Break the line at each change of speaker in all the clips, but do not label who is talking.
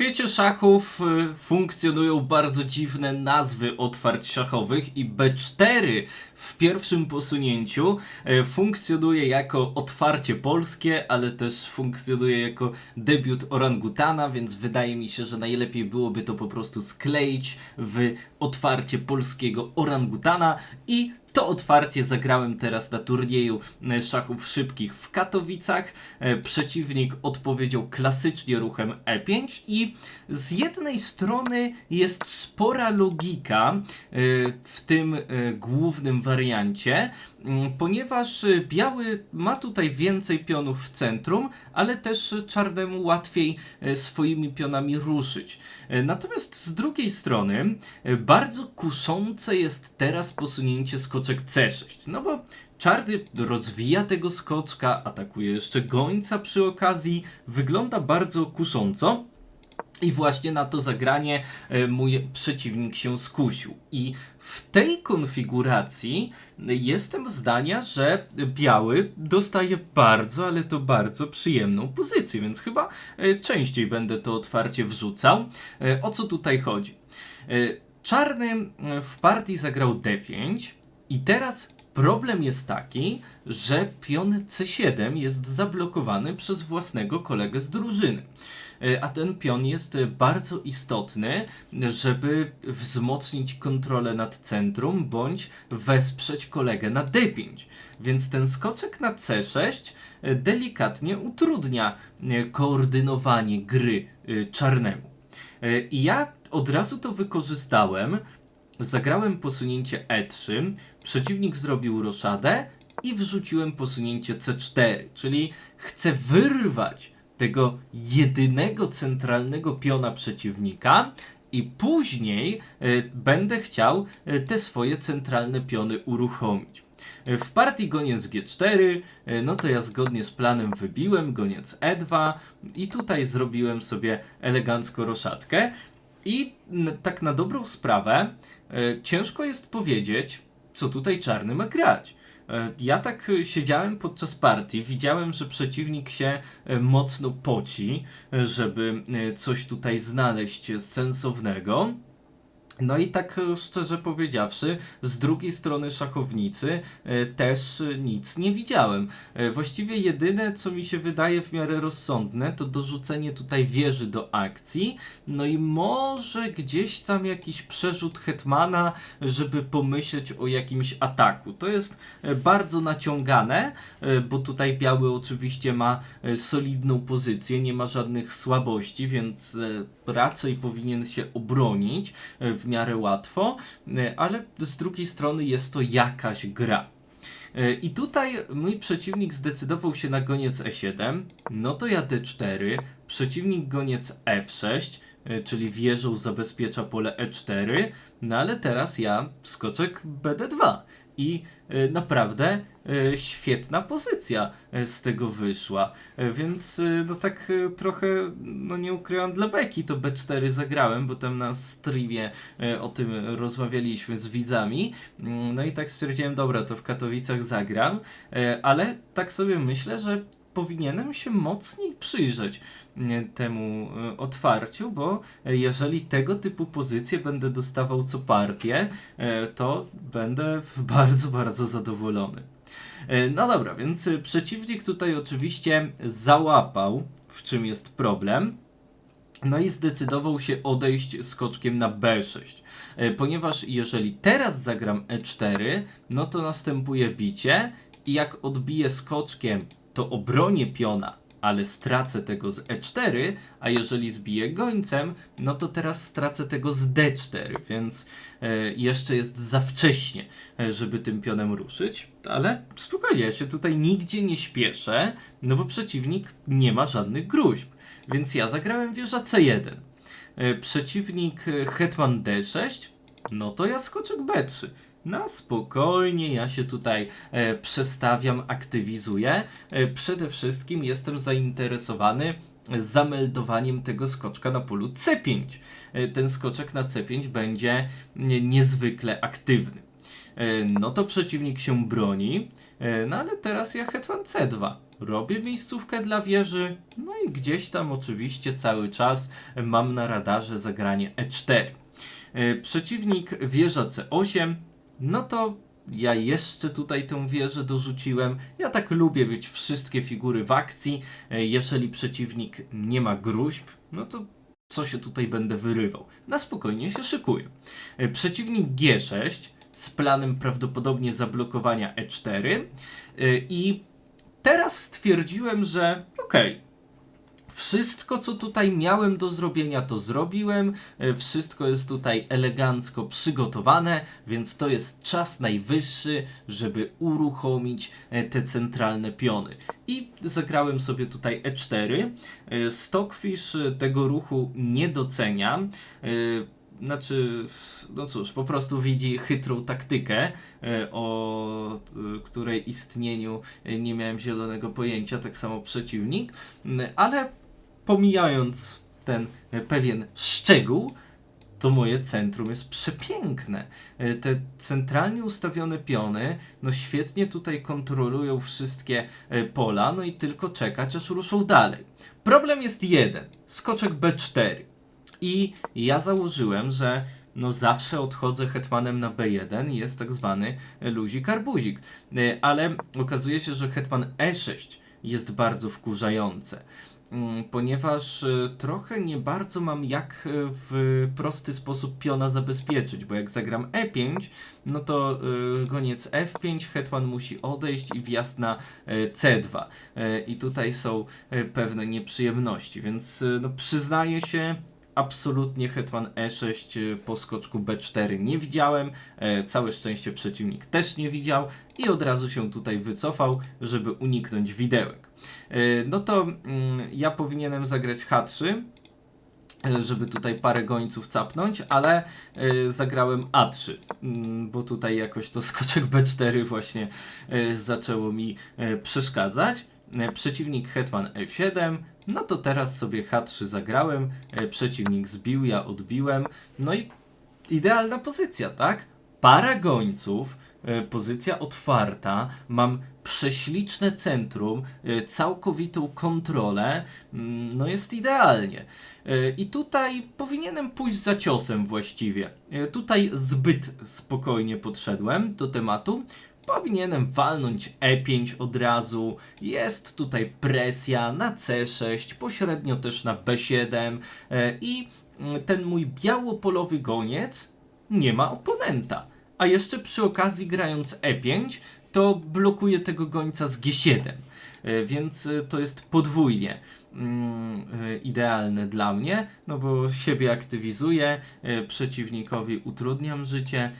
świecie szachów y, funkcjonują bardzo dziwne nazwy otwarć szachowych i B4 w pierwszym posunięciu y, funkcjonuje jako otwarcie polskie, ale też funkcjonuje jako debiut orangutana, więc wydaje mi się, że najlepiej byłoby to po prostu skleić w otwarcie polskiego orangutana i to otwarcie zagrałem teraz na turnieju e, szachów szybkich w Katowicach. E, Przeciwnik odpowiedział klasycznie ruchem E5 i z jednej strony jest spora logika e, w tym głównym wariancie, ponieważ e, biały ma tutaj więcej pionów w centrum, ale też czarnemu łatwiej e, swoimi pionami ruszyć. E, Natomiast z drugiej strony e, bardzo kuszące jest teraz posunięcie skoczek C6. No bo czarny rozwija tego skoczka, atakuje jeszcze gońca przy okazji. Wygląda bardzo kusząco. I właśnie na to zagranie e, mój przeciwnik się skusił. I w tej konfiguracji e, jestem zdania, że biały dostaje bardzo, ale to bardzo przyjemną pozycję, więc chyba e, częściej będę to otwarcie wrzucał. O co tutaj chodzi? Czarny w partii zagrał D5 i teraz problem jest taki, że pion C7 jest zablokowany przez własnego kolegę z drużyny. E, A ten pion jest bardzo istotny, żeby wzmocnić kontrolę nad centrum bądź wesprzeć kolegę na D5. Więc ten skoczek na C6 e, delikatnie utrudnia e, koordynowanie gry czarnemu. I ja od razu to wykorzystałem. Zagrałem posunięcie E3, przeciwnik zrobił roszadę i wrzuciłem posunięcie C4, czyli chcę wyrwać tego jedynego centralnego piona przeciwnika i później e, będę chciał e, te swoje centralne piony uruchomić. E, W partii goniec G4, e, no to ja zgodnie z planem wybiłem goniec E2 i tutaj zrobiłem sobie elegancko roszadkę. I tak na dobrą sprawę, ciężko jest powiedzieć, co tutaj czarny ma grać. E, Ja tak e, siedziałem podczas partii, widziałem, że przeciwnik się e, mocno poci, e, żeby e, coś tutaj znaleźć sensownego. No i tak e, szczerze powiedziawszy, z drugiej strony szachownicy e, też e, nic nie widziałem. Właściwie jedyne, co mi się wydaje w miarę rozsądne, to dorzucenie tutaj wieży do akcji, no i może gdzieś tam jakiś przerzut hetmana, żeby pomyśleć o jakimś ataku. To jest bardzo naciągane, bo tutaj biały oczywiście ma solidną pozycję, nie ma żadnych słabości, więc raczej powinien się obronić w miarę łatwo, e, ale z drugiej strony jest to jakaś gra. E, I tutaj mój przeciwnik zdecydował się na goniec E7, no to ja D4, przeciwnik goniec F6, e, czyli wieżą zabezpiecza pole E4, no ale teraz ja skoczek BD2 i e, naprawdę e, świetna pozycja e, z tego wyszła, więc no tak trochę, no nie ukrywam dla beki to B4 zagrałem, bo tam na streamie o tym rozmawialiśmy z widzami, Mm, no i tak stwierdziłem, dobra, to w Katowicach zagram, ale tak sobie myślę, że powinienem się mocniej przyjrzeć temu e, otwarciu, bo jeżeli tego typu pozycje będę dostawał co partię, e, to będę bardzo, bardzo zadowolony. E, No dobra, więc przeciwnik tutaj oczywiście załapał, w czym jest problem. No i zdecydował się odejść skoczkiem na B6. E, Ponieważ jeżeli teraz zagram E4, no to następuje bicie i jak odbiję skoczkiem, to obronię piona, ale stracę tego z E4, a jeżeli zbiję gońcem, no to teraz stracę tego z D4, więc e, jeszcze jest za wcześnie, e, żeby tym pionem ruszyć. Ale spokojnie, ja się tutaj nigdzie nie śpieszę, no bo przeciwnik nie ma żadnych gruźb. Więc ja zagrałem wieża C1. E, Przeciwnik hetman D6, no to ja skoczek B3. Na spokojnie, ja się tutaj e, przestawiam, aktywizuję. E, przede wszystkim jestem zainteresowany zameldowaniem tego skoczka na polu C5. E, ten skoczek na C5 będzie nie, niezwykle aktywny. E, No to przeciwnik się broni, e, no ale teraz ja hetman C2. Robię miejscówkę dla wieży, no i gdzieś tam oczywiście cały czas mam na radarze zagranie E4. E, Przeciwnik wieża C8, no to ja jeszcze tutaj tę wieżę dorzuciłem. Ja tak lubię mieć wszystkie figury w akcji. E, Jeżeli przeciwnik nie ma gruźb, no to co się tutaj będę wyrywał? Na spokojnie się szykuję. E, Przeciwnik G6 z planem prawdopodobnie zablokowania E4 e, i teraz stwierdziłem, że okej, wszystko co tutaj miałem do zrobienia to zrobiłem, e, wszystko jest tutaj elegancko przygotowane, więc to jest czas najwyższy, żeby uruchomić e, te centralne piony. I zagrałem sobie tutaj E4. E, Stockfish tego ruchu nie docenia. Znaczy, no cóż, po prostu widzi chytrą taktykę, o której istnieniu nie miałem zielonego pojęcia, tak samo przeciwnik, ale pomijając ten e, pewien szczegół, to moje centrum jest przepiękne. E, Te centralnie ustawione piony, no świetnie tutaj kontrolują wszystkie e, pola, no i tylko czekać, aż ruszą dalej. Problem jest jeden. Skoczek B4. I ja założyłem, że no zawsze odchodzę hetmanem na B1 i jest tak zwany luzik arbuzik. Ale okazuje się, że hetman E6 jest bardzo wkurzające. Mm, Ponieważ e, trochę nie bardzo mam jak e, w prosty sposób piona zabezpieczyć, bo jak zagram E5, no to e, goniec F5, hetman musi odejść i wjazd na e, C2. E, I tutaj są e, pewne nieprzyjemności, więc e, no, przyznaję się, absolutnie hetman E6 e, po skoczku B4 nie widziałem. E, całe szczęście przeciwnik też nie widział i od razu się tutaj wycofał, żeby uniknąć widełek. E, no to mm, ja powinienem zagrać H3, e, żeby tutaj parę gońców capnąć, ale e, zagrałem A3, mm, bo tutaj jakoś to skoczek B4 właśnie zaczęło mi przeszkadzać. Przeciwnik hetman F7, no to teraz sobie H3 zagrałem, przeciwnik zbił, ja odbiłem, no i idealna pozycja, tak? Para gońców, pozycja otwarta, mam prześliczne centrum, e, całkowitą kontrolę, mm, no jest idealnie. E, I tutaj powinienem pójść za ciosem właściwie. E, Tutaj zbyt spokojnie podszedłem do tematu. Powinienem walnąć E5 od razu. Jest tutaj presja na C6, pośrednio też na B7 e, i mm, ten mój białopolowy goniec nie ma oponenta. A jeszcze przy okazji grając E5 to blokuje tego gońca z G7. E, Więc e, to jest podwójnie mm, e, idealne dla mnie, no bo siebie aktywizuję, przeciwnikowi utrudniam życie,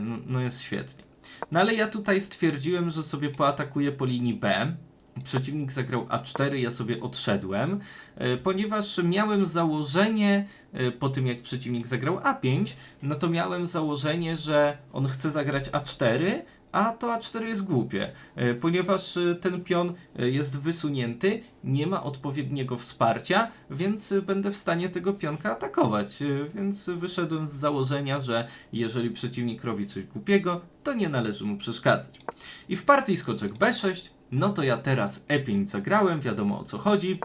no, no jest świetnie. No ale ja tutaj stwierdziłem, że sobie poatakuję po linii B. Przeciwnik zagrał A4, ja sobie odszedłem, e, ponieważ miałem założenie, e, po tym jak przeciwnik zagrał A5, no to miałem założenie, że on chce zagrać A4, a to A4 jest głupie, e, ponieważ ten pion jest wysunięty, nie ma odpowiedniego wsparcia, więc będę w stanie tego pionka atakować. Więc wyszedłem z założenia, że jeżeli przeciwnik robi coś głupiego, to nie należy mu przeszkadzać. I w partii skoczek B6, no to ja teraz E5 zagrałem, wiadomo o co chodzi.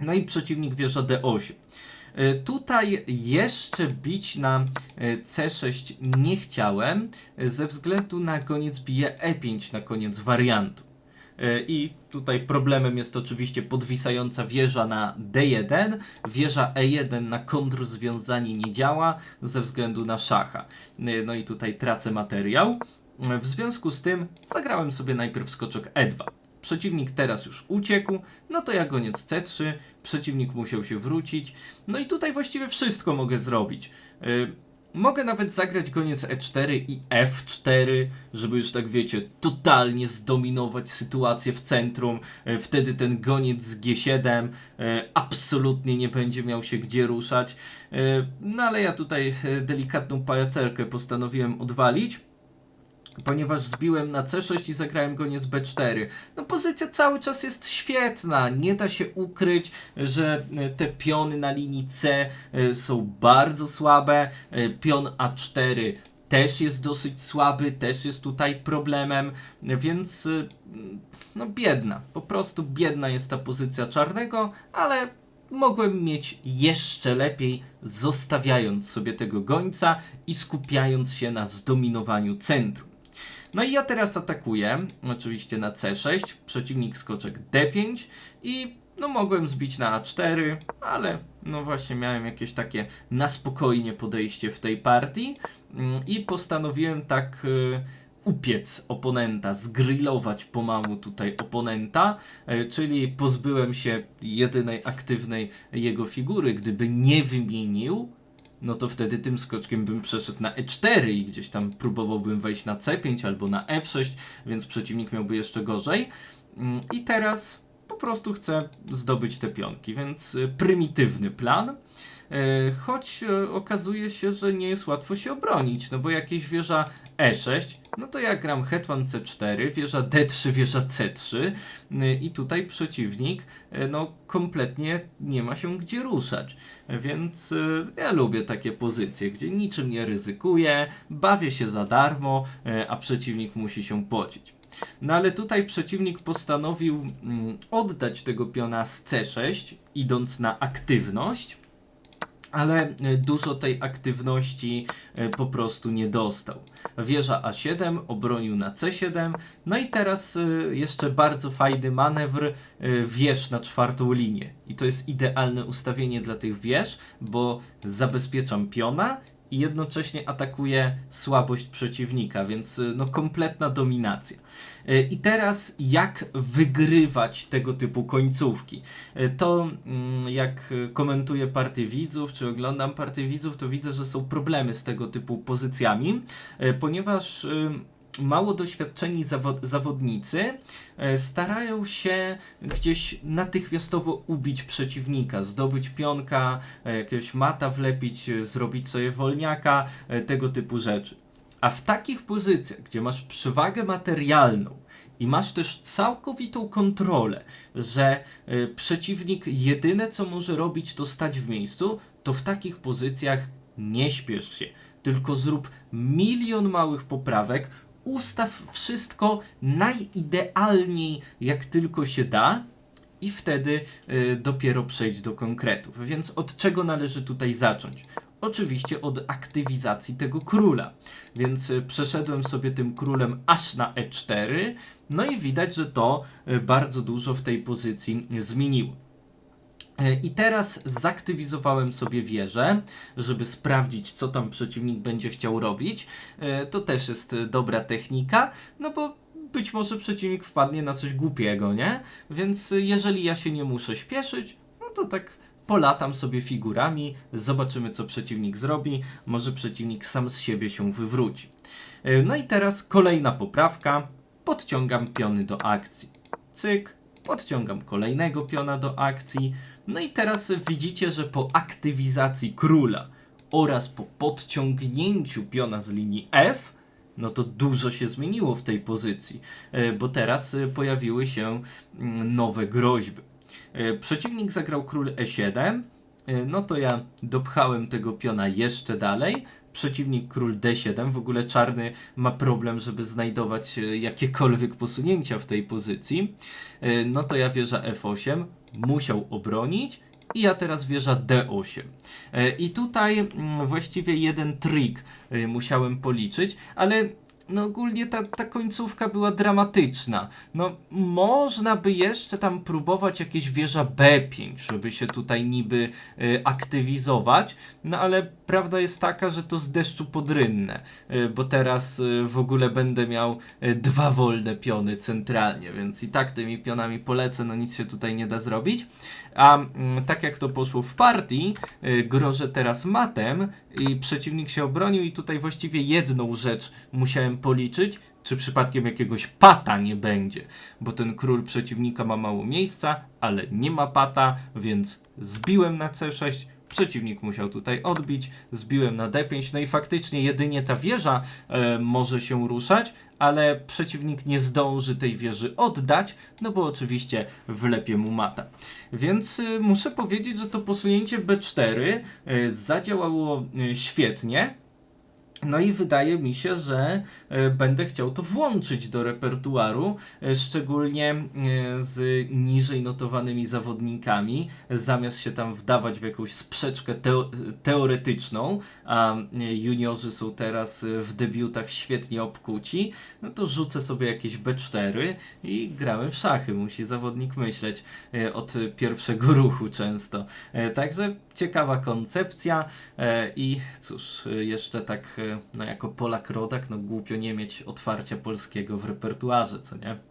No i przeciwnik wieża D8. E, Tutaj jeszcze bić na e, C6 nie chciałem, e, ze względu na goniec bije E5 na koniec wariantu. I tutaj problemem jest oczywiście podwisająca wieża na D1. Wieża E1 na kontrzwiązanie nie działa ze względu na szacha. No i tutaj tracę materiał. W związku z tym zagrałem sobie najpierw skoczek E2. Przeciwnik teraz już uciekł, no to ja goniec C3, przeciwnik musiał się wrócić. No i tutaj właściwie wszystko mogę zrobić. Yy, mogę nawet zagrać goniec E4 i F4, żeby już tak wiecie, totalnie zdominować sytuację w centrum. Yy, wtedy ten goniec z G7 yy, absolutnie nie będzie miał się gdzie ruszać. Yy, no ale ja tutaj yy, delikatną pajacerkę postanowiłem odwalić ponieważ zbiłem na C6 i zagrałem goniec B4. No pozycja cały czas jest świetna, nie da się ukryć, że e, te piony na linii C e, są bardzo słabe. E, Pion A4 też jest dosyć słaby, też jest tutaj problemem, więc no biedna, po prostu biedna jest ta pozycja czarnego, ale mogłem mieć jeszcze lepiej, zostawiając sobie tego gońca i skupiając się na zdominowaniu centrum. No i ja teraz atakuję, oczywiście na C6, przeciwnik skoczek D5 i no mogłem zbić na A4, ale no właśnie miałem jakieś takie na spokojnie podejście w tej partii mm, i postanowiłem tak y, upiec oponenta, zgrillować pomału tutaj oponenta, y, czyli pozbyłem się jedynej aktywnej jego figury, gdyby nie wymienił, no to wtedy tym skoczkiem bym przeszedł na E4 i gdzieś tam próbowałbym wejść na C5 albo na F6, więc przeciwnik miałby jeszcze gorzej. Mm, I teraz po prostu chcę zdobyć te pionki, więc y, prymitywny plan. Y, Choć y, okazuje się, że nie jest łatwo się obronić, no bo jakieś wieża E6, no to ja gram hetman C4, wieża D3, wieża C3 y, i tutaj przeciwnik y, no kompletnie nie ma się gdzie ruszać. Więc ja lubię takie pozycje, gdzie niczym nie ryzykuję, bawię się za darmo, a przeciwnik musi się pocić. No ale tutaj przeciwnik postanowił mm, oddać tego piona z C6, idąc na aktywność, ale e, dużo tej aktywności e, po prostu nie dostał. Wieża A7 obronił na C7, no i teraz e, jeszcze bardzo fajny manewr wież na czwartą linię. I to jest idealne ustawienie dla tych wież, bo zabezpieczam piona i jednocześnie atakuje słabość przeciwnika, więc y, no kompletna dominacja. Y, I teraz jak wygrywać tego typu końcówki? Y, To mm, jak komentuję partię widzów, czy oglądam partię widzów, to widzę, że są problemy z tego typu pozycjami, ponieważ mało doświadczeni zawo- zawodnicy e, starają się gdzieś natychmiastowo ubić przeciwnika, zdobyć pionka, e, jakiegoś mata wlepić, e, zrobić sobie wolniaka, tego typu rzeczy. A w takich pozycjach, gdzie masz przewagę materialną i masz też całkowitą kontrolę, że przeciwnik jedyne co może robić to stać w miejscu, to w takich pozycjach nie śpiesz się, tylko zrób milion małych poprawek, ustaw wszystko najidealniej jak tylko się da i wtedy y, dopiero przejść do konkretów. Więc od czego należy tutaj zacząć? Oczywiście od aktywizacji tego króla. Więc y, przeszedłem sobie tym królem aż na e4, no i widać, że to y, bardzo dużo w tej pozycji zmieniło. E, I teraz zaktywizowałem sobie wieżę, żeby sprawdzić, co tam przeciwnik będzie chciał robić. E, To też jest e, dobra technika, no bo być może przeciwnik wpadnie na coś głupiego, nie? Więc jeżeli ja się nie muszę śpieszyć, no to tak polatam sobie figurami, zobaczymy, co przeciwnik zrobi. Może przeciwnik sam z siebie się wywróci. No i teraz kolejna poprawka. Podciągam piony do akcji. Cyk, podciągam kolejnego piona do akcji. No i teraz widzicie, że po aktywizacji króla oraz po podciągnięciu piona z linii F, no to dużo się zmieniło w tej pozycji, e, bo teraz e, pojawiły się mm, nowe groźby. E, Przeciwnik zagrał król E7, e, no to ja dopchałem tego piona jeszcze dalej. Przeciwnik król D7, w ogóle czarny ma problem, żeby znajdować jakiekolwiek posunięcia w tej pozycji. No to ja wieża F8, musiał obronić i ja teraz wieża D8. E, I tutaj mm, właściwie jeden trik e, musiałem policzyć, ale no ogólnie ta, ta końcówka była dramatyczna. No można by jeszcze tam próbować jakieś wieża B5, żeby się tutaj niby e, aktywizować, no ale prawda jest taka, że to z deszczu podrynne, e, bo teraz e, w ogóle będę miał e, dwa wolne piony centralnie, więc i tak tymi pionami polecę, no nic się tutaj nie da zrobić. A mm, tak jak to poszło w partii, y, grożę teraz matem i przeciwnik się obronił i tutaj właściwie jedną rzecz musiałem policzyć, czy przypadkiem jakiegoś pata nie będzie, bo ten król przeciwnika ma mało miejsca, ale nie ma pata, więc zbiłem na C6, przeciwnik musiał tutaj odbić, zbiłem na D5, no i faktycznie jedynie ta wieża e, może się ruszać, ale przeciwnik nie zdąży tej wieży oddać, no bo oczywiście wlepie mu mata. Więc y, muszę powiedzieć, że to posunięcie B4 y, zadziałało y, świetnie. No i wydaje mi się, że e, będę chciał to włączyć do repertuaru, e, szczególnie e, z niżej notowanymi zawodnikami, zamiast się tam wdawać w jakąś sprzeczkę teo teoretyczną, a juniorzy są teraz w debiutach świetnie obkuci, no to rzucę sobie jakieś B4 i gramy w szachy. Musi zawodnik myśleć od pierwszego ruchu często. Także ciekawa koncepcja e, i cóż, e, jeszcze tak e, no jako Polak rodak, no głupio nie mieć otwarcia polskiego w repertuarze, co nie?